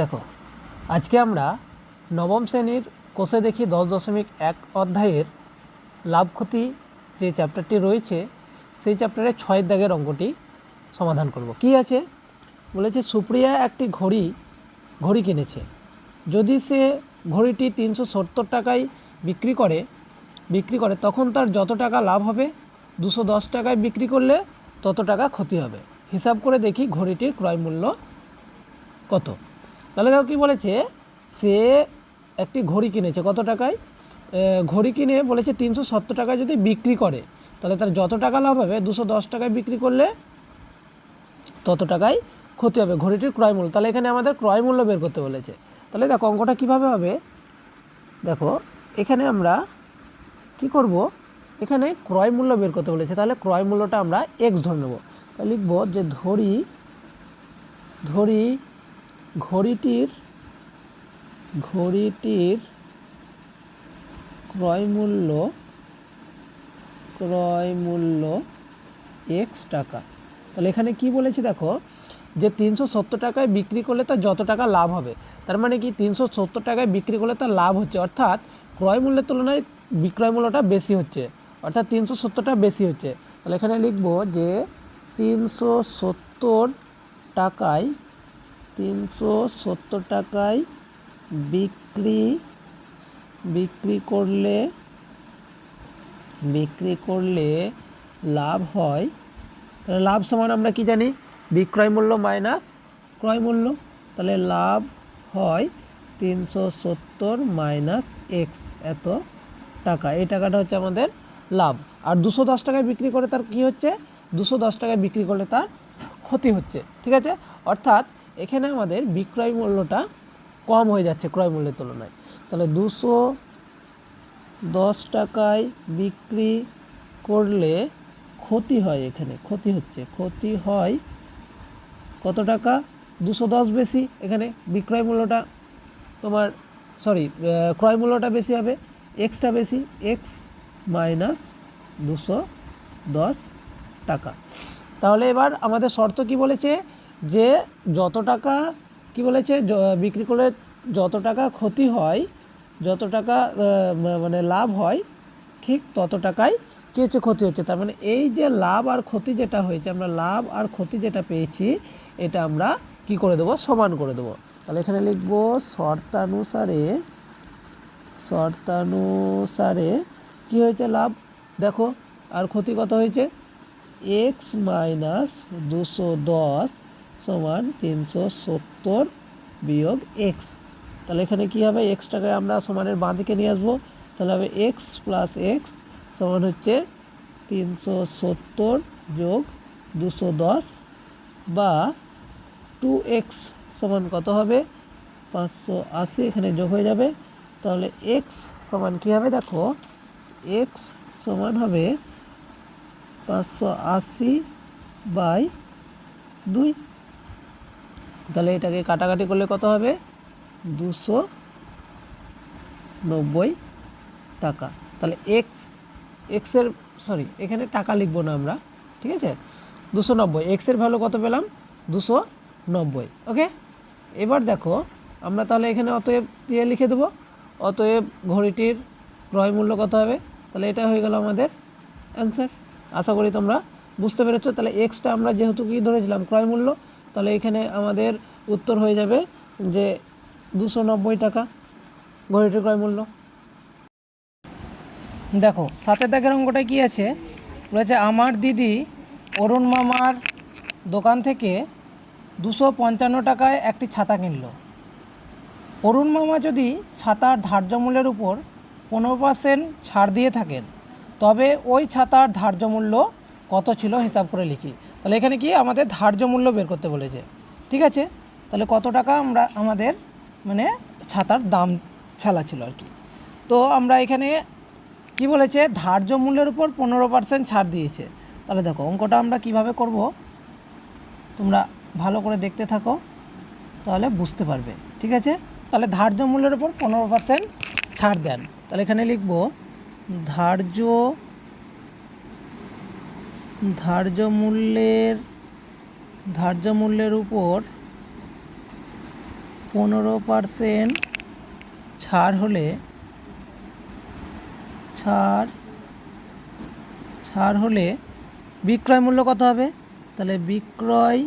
দেখো, আজকে আমরা নবম শ্রেণির কোষে দেখি দশ দশমিক এক অধ্যায়ের লাভ ক্ষতি যে চ্যাপ্টারটি রয়েছে, সেই চ্যাপ্টারের ছয়ের দাগের অঙ্কটি সমাধান করব। কি আছে? বলেছে, সুপ্রিয়া একটি ঘড়ি ঘড়ি কিনেছে। যদি সে ঘড়িটি তিনশো সত্তর টাকায় বিক্রি করে বিক্রি করে, তখন তার যত টাকা লাভ হবে, দুশো দশ টাকায় বিক্রি করলে তত টাকা ক্ষতি হবে। হিসাব করে দেখি ঘড়িটির ক্রয় মূল্য কত। তাহলে দেখো কী বলেছে? সে একটি ঘড়ি কিনেছে। কত টাকায়? ঘড়ি কিনে বলেছে তিনশো সত্তর টাকায় যদি বিক্রি করে, তাহলে তার যত টাকা লাভ হবে, দুশো দশ টাকায় বিক্রি করলে তত টাকায় ক্ষতি হবে। ঘড়িটির ক্রয় মূল্য। তাহলে এখানে আমাদের ক্রয় মূল্য বের করতে বলেছে। তাহলে দেখো, অঙ্কটা কীভাবে হবে? দেখো, এখানে আমরা কি করব? এখানে ক্রয় মূল্য বের করতে বলেছে। তাহলে ক্রয় মূল্যটা আমরা এক্স ধরে নেব। তাহলে লিখব যে ধরি ধরি ঘড়িটির ঘড়িটির ক্রয় মূল্য ক্রয় মূল্য এক্স টাকা। তাহলে এখানে কি বলেছি দেখো? যে তিনশো সত্তর টাকায় বিক্রি করলে তার যত টাকা লাভ হবে। তার মানে কি? তিনশো সত্তর টাকায় বিক্রি করলে তার লাভ হচ্ছে। অর্থাৎ ক্রয় মূল্যের তুলনায় বিক্রয় মূল্যটা বেশি হচ্ছে। অর্থাৎ তিনশো সত্তরটা বেশি হচ্ছে। তাহলে এখানে লিখব যে তিনশো সত্তর টাকায় তিনশো সত্তর টাকায় বিক্রি বিক্রি করলে বিক্রি করলে লাভ হয়। তাহলে লাভ সমান আমরা কি জানি? বিক্রয় মূল্য মাইনাস ক্রয় মূল্য। তাহলে লাভ হয় তিনশো সত্তর মাইনাস এক্স। এত টাকা। এই টাকাটা হচ্ছে আমাদের লাভ। আর দুশো দশ টাকায় বিক্রি করে তার কি হচ্ছে? দুশো দশ টাকায় বিক্রি করলে তার ক্ষতি হচ্ছে। ঠিক আছে? অর্থাৎ এখানে আমাদের বিক্রয় মূল্যটা কম হয়ে যাচ্ছে ক্রয় মূল্যের তুলনায়। তাহলে দুশো দশ টাকায় বিক্রি করলে ক্ষতি হয় এখানে, ক্ষতি হচ্ছে। ক্ষতি হয় কত টাকা? দুশো দশ বেশি, এখানে বিক্রয় মূল্যটা তোমার সরি ক্রয় মূল্যটা বেশি হবে এক্সটা বেশি এক্স মাইনাস দুশো দশ টাকা। তাহলে এবার আমাদের শর্ত কি বলেছে? যে যত টাকা, কি বলেছে বিক্রি করলে যত টাকা ক্ষতি হয়, যত টাকা মানে লাভ হয়, ঠিক তত টাকায় কী হচ্ছে ক্ষতি হচ্ছে। তার মানে এই যে লাভ আর ক্ষতি যেটা হয়েছে, আমরা লাভ আর ক্ষতি যেটা পেয়েছি, এটা আমরা কি করে দেবো? সমান করে দেবো। তাহলে এখানে লিখব, শর্তানুসারে শর্তানুসারে কি হয়েছে লাভ? দেখো, আর ক্ষতি কত হয়েছে? এক্স মাইনাস দুশো দশ সমান তিনশো সত্তর বিয়োগ এক্স তাহলে এখানে কী হবে? এক্স টাকায় আমরা সমানের বাঁ দিকে নিয়ে আসব। তাহলে হবে এক্স প্লাস এক্স সমান হচ্ছে তিনশো সত্তর যোগ দুশো দশ বা টু এক্স সমান কত হবে? পাঁচশো আশি এখানে যোগ হয়ে যাবে। তাহলে এক্স সমান কী হবে? দেখো এক্স সমান হবে পাঁচশো আশি বাই দুই। তাহলে এটাকে কাটাকাটি করলে কত হবে? দুশো নব্বই টাকা। তাহলে এক্স এক্সের সরি এখানে টাকা লিখব না আমরা, ঠিক আছে? দুশো নব্বই। এক্সের ভ্যালু কত পেলাম? দুশো নব্বই ওকে এবার দেখো, আমরা তাহলে এখানে অতএব দিয়ে লিখে দেবো। অতএব ঘড়িটির ক্রয় মূল্য কত হবে? তাহলে এটা হয়ে গেল আমাদের অ্যান্সার আশা করি তোমরা বুঝতে পেরেছ। তাহলে এক্সটা আমরা যেহেতু কি ধরেছিলাম? ক্রয় মূল্য। তাহলে এখানে আমাদের উত্তর হয়ে যাবে যে দুশো টাকা ঘড়িটির ক্রয় মূল্য। দেখো সাতের দাগের অঙ্কটা কি আছে? বলেছে, আমার দিদি অরুণ মামার দোকান থেকে দুশো পঞ্চান্ন টাকায় একটি ছাতা কিনলো। অরুণ মামা যদি ছাতার ধার্য মূল্যের উপর পনেরো পার্সেন্ট ছাড় দিয়ে থাকেন, তবে ওই ছাতার ধার্য মূল্য কত ছিল হিসাব করে লিখি। তাহলে এখানে কি আমাদের ধার্য মূল্য বের করতে বলেছে। ঠিক আছে? তাহলে কত টাকা আমরা, আমাদের মানে ছাতার দাম ফেলা ছিল আর কি। তো আমরা এখানে কি বলেছে? ধার্য মূল্যের উপর পনেরো পার্সেন্ট ছাড় দিয়েছে। তাহলে দেখো, অঙ্কটা আমরা কীভাবে করব? তোমরা ভালো করে দেখতে থাকো, তাহলে বুঝতে পারবে। ঠিক আছে? তাহলে ধার্য মূল্যের উপর পনেরো পার্সেন্ট ছাড় দেন। তাহলে এখানে লিখব, ধার্য ধার্য মূল্যের ধার্য মূল্যের উপর পনেরো পারসেন্ট ছাড় হলে, ছাড় ছাড় হলে বিক্রয় মূল্য কত হবে? তাহলে বিক্রয়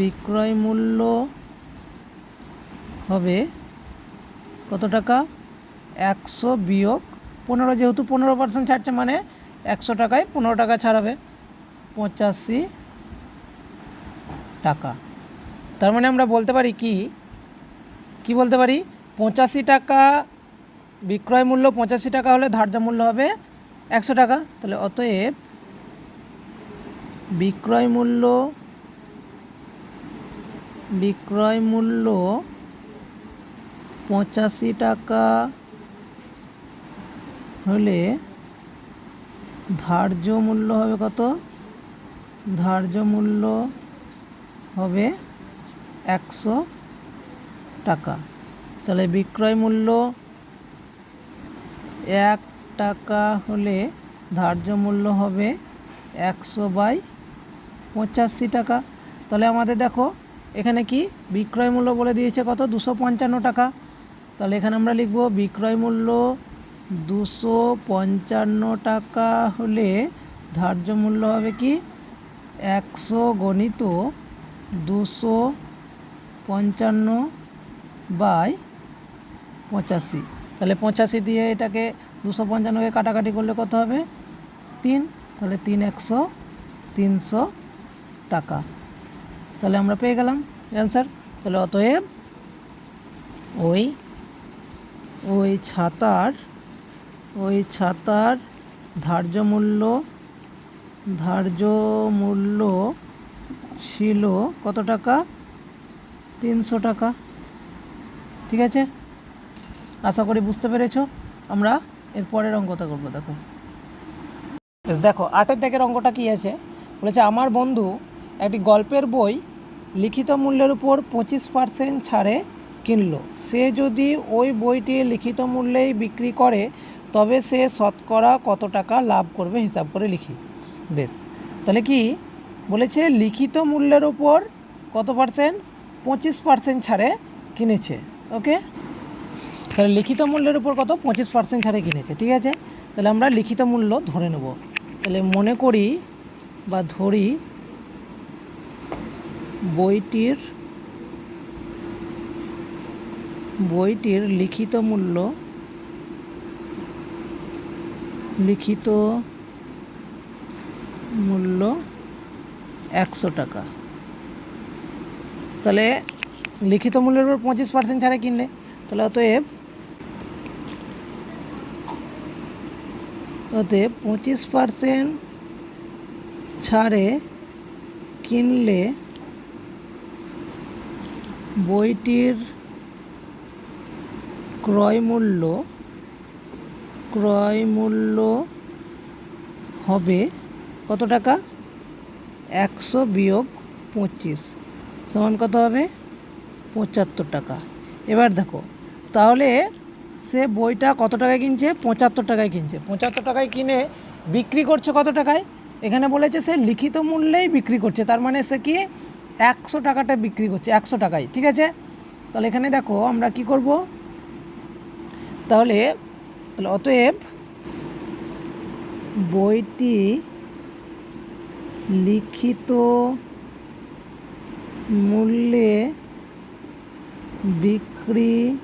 বিক্রয় মূল্য হবে কত টাকা? একশো বিয়োগ পনেরো, যেহেতু পনেরো পার্সেন্ট ছাড়ছে মানে একশো টাকায় পনেরো টাকা ছাড় হবে পঁচাশি টাকা। তার মানে আমরা বলতে পারি কি? কি বলতে পারি? পঁচাশি টাকা বিক্রয় মূল্য, পঁচাশি টাকা হলে ধার্য মূল্য হবে একশো টাকা। তাহলে অতএব বিক্রয় মূল্য বিক্রয় মূল্য পঁচাশি টাকা হলে ধার্য মূল্য হবে কত? ধার্য মূল্য হবে একশো টাকা। তাহলে বিক্রয় মূল্য এক টাকা হলে ধার্য মূল্য হবে একশো বাই পঁচাশি টাকা। তাহলে আমাদের দেখো, এখানে কি বিক্রয় মূল্য বলে দিয়েছে কত? দুশো পঞ্চান্ন টাকা। তাহলে এখানে আমরা লিখব বিক্রয় মূল্য দুশো পঞ্চান্ন টাকা হলে ধার্য মূল্য হবে কি? একশো গণিত দুশো পঞ্চান্ন বাই পঁচাশি। তাহলে পঁচাশি দিয়ে এটাকে দুশো পঞ্চান্নকে কাটাকাটি করলে কত হবে? তিন। তাহলে তিন একশো তিনশো টাকা। তাহলে আমরা পেয়ে গেলাম অ্যান্সার। তাহলে অতএব ওই ওই ছাতার ওই ছাতার ধার্য মূল্য ধার্য মূল্য ছিল কত টাকা? তিনশো টাকা। ঠিক আছে? আশা করি বুঝতে পেরেছ? আমরা এর পরের অঙ্কটা করব, দেখো। দেখো, আটের দাগের অঙ্কটা কী আছে? বলেছে, আমার বন্ধু একটি গল্পের বই লিখিত মূল্যের উপর পঁচিশ পার্সেন্ট ছাড়ে কিনলো। সে যদি ওই বইটি লিখিত মূল্যেই বিক্রি করে তবে সে শতকরা কত টাকা লাভ করবে হিসাব করে লিখি। বেশ। তাহলে কি? বলেছে, লিখিত মূল্যের উপর কত পার্সেন্ট পঁচিশ পার্সেন্ট ছাড়ে কিনেছে। ওকে? তাহলে লিখিত মূল্যের উপর কত? পঁচিশ পার্সেন্ট ছাড়ে কিনেছে। ঠিক আছে? তাহলে আমরা লিখিত মূল্য ধরে নেব। তাহলে মনে করি বা ধরি বইটির বইটির লিখিত মূল্য লিখিত মূল্য একশো টাকা। তাহলে লিখিত মূল্যের উপর পঁচিশ পার্সেন্ট ছাড়ে কিনলে। তাহলে অতএব অতএব পঁচিশ পার্সেন্ট ছাড়ে কিনলে বইটির ক্রয় মূল্য ক্রয় মূল্য হবে কত টাকা? একশো বিয়োগ পঁচিশ সমান কত হবে? পঁচাত্তর টাকা। এবার দেখো, তাহলে সে বইটা কত টাকায় কিনছে? পঁচাত্তর টাকায় কিনছে। পঁচাত্তর টাকায় কিনে বিক্রি করছে কত টাকায়? এখানে বলেছে সে লিখিত মূল্যেই বিক্রি করছে। তার মানে সে কি? একশো টাকাটা বিক্রি করছে, একশো টাকায়। ঠিক আছে? তাহলে এখানে দেখো আমরা কি করব? তাহলে তাহলে অতএব বইটি লিখিত মূল্যে বিক্রি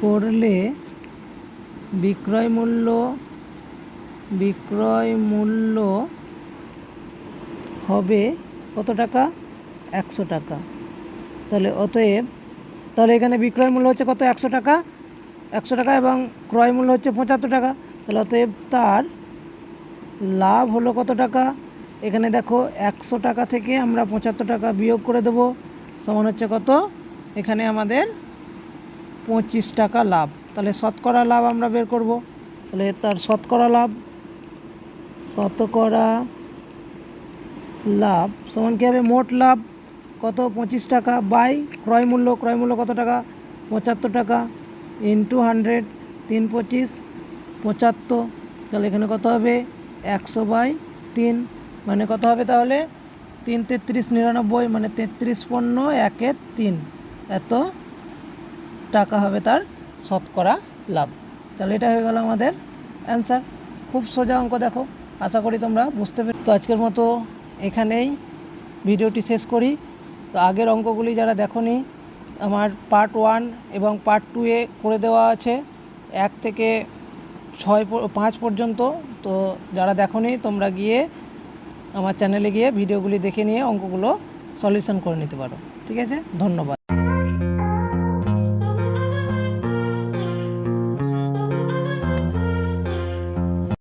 করলে বিক্রয় মূল্য বিক্রয় মূল্য হবে কত টাকা? একশো টাকা। তাহলে অতএব, তাহলে এখানে বিক্রয় মূল্য হচ্ছে কত? একশো টাকা। একশো টাকা এবং ক্রয় মূল্য হচ্ছে পঁচাত্তর টাকা। তাহলে অতএব তার লাভ হলো কত টাকা? এখানে দেখো একশো টাকা থেকে আমরা পঁচাত্তর টাকা বিয়োগ করে দেবো। সমান হচ্ছে কত? এখানে আমাদের পঁচিশ টাকা লাভ। তাহলে শতকরা লাভ আমরা বের করব। তাহলে তার শতকরা লাভ শতকরা লাভ সমান কী হবে? মোট লাভ কত? পঁচিশ টাকা। বাই, ক্রয় মূল্য ক্রয় মূল্য কত টাকা? পঁচাত্তর টাকা। ইন্টু হান্ড্রেড, তিন পঁচিশ, পঁচাত্তর, তাহলে এখানে কত হবে? একশো বাই তিন। মানে কত হবে তাহলে? তিন তেত্রিশ নিরানব্বই মানে তেত্রিশ পণ্য একের তিন। এত টাকা হবে তার শতকরা লাভ। তাহলে এটা হয়ে গেল আমাদের অ্যান্সার খুব সোজা অঙ্ক দেখো, আশা করি তোমরা বুঝতে পেরে তো আজকের মতো এখানেই ভিডিওটি শেষ করি। তো আগের অঙ্কগুলি যারা দেখোনি আমার পার্ট ওয়ান এবং পার্ট টু এ করে দেওয়া আছে। এক থেকে ছয় পাঁচ পর্যন্ত। তো যারা দেখনি, তোমরা গিয়ে আমার চ্যানেলে গিয়ে ভিডিওগুলি দেখে নিয়ে অঙ্কগুলো সলিউশন করে নিতে পারো। ঠিক আছে? ধন্যবাদ।